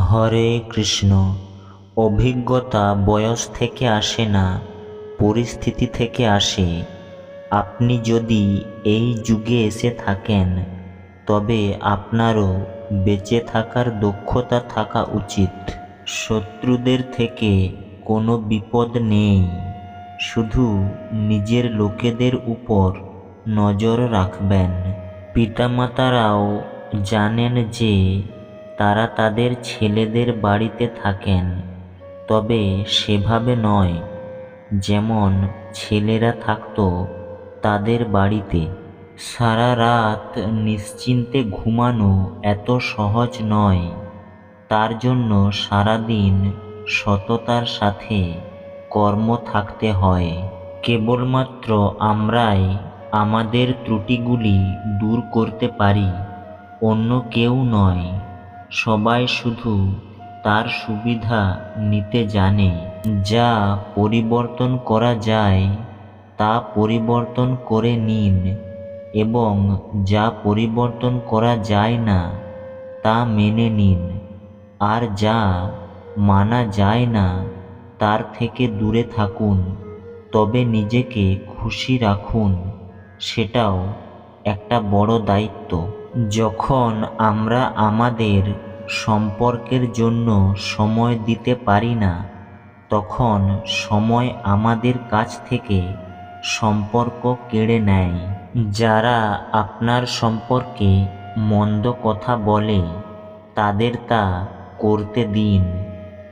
হরে কৃষ্ণ, অভিজ্ঞতা বয়স থেকে আসে না, পরিস্থিতি থেকে আসে। আপনি যদি এই যুগে এসে থাকেন, তবে আপনারও বেঁচে থাকার দক্ষতা থাকা উচিত। শত্রুদের থেকে কোনো বিপদ নেই। শুধু নিজের লোকেদের উপর নজর রাখবেন। পিতামাতারাও জানেন যে তারা তাদের ছেলেদের বাড়িতে থাকেন, তবে সেভাবে নয়। যেমন ছেলেরা থাকত তাদের বাড়িতে। সারা রাত নিশ্চিন্তে ঘুমানো এত সহজ নয়। তার জন্য সারাদিন সততার সাথে কর্ম থাকতে হয়। কেবলমাত্র আমরাই আমাদের ত্রুটিগুলি দূর করতে পারি, অন্য কেউ নয়। সবাই শুধু তার সুবিধা নিতে জানে, যা পরিবর্তন করা যায়, তা পরিবর্তন করে নিন এবং যা পরিবর্তন করা যায় না, তা মেনে নিন। আর যা মানা যায় না, তার থেকে দূরে থাকুন, তবে নিজেকে খুশি রাখুন, সেটাও একটা বড় দায়িত্ব। যখন আমরা আমাদের সম্পর্কের জন্য সময় দিতে পারি না, তখন সময় আমাদের কাছ থেকে সম্পর্ক কেড়ে নেয়। যারা আপনার সম্পর্কে মন্দ কথা বলে, তাদের তা করতে দিন।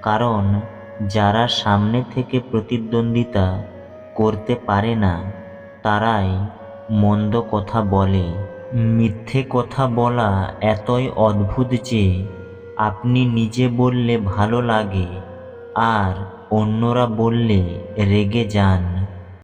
কারণ যারা সামনে থেকে প্রতিদ্বন্দ্বিতা করতে পারে না, তারাই মন্দ কথা বলে। মিথ্যে কথা বলা এতই অদ্ভুত যে আপনি নিজে বললে ভালো লাগে, আর অন্যরা বললে রেগে যান।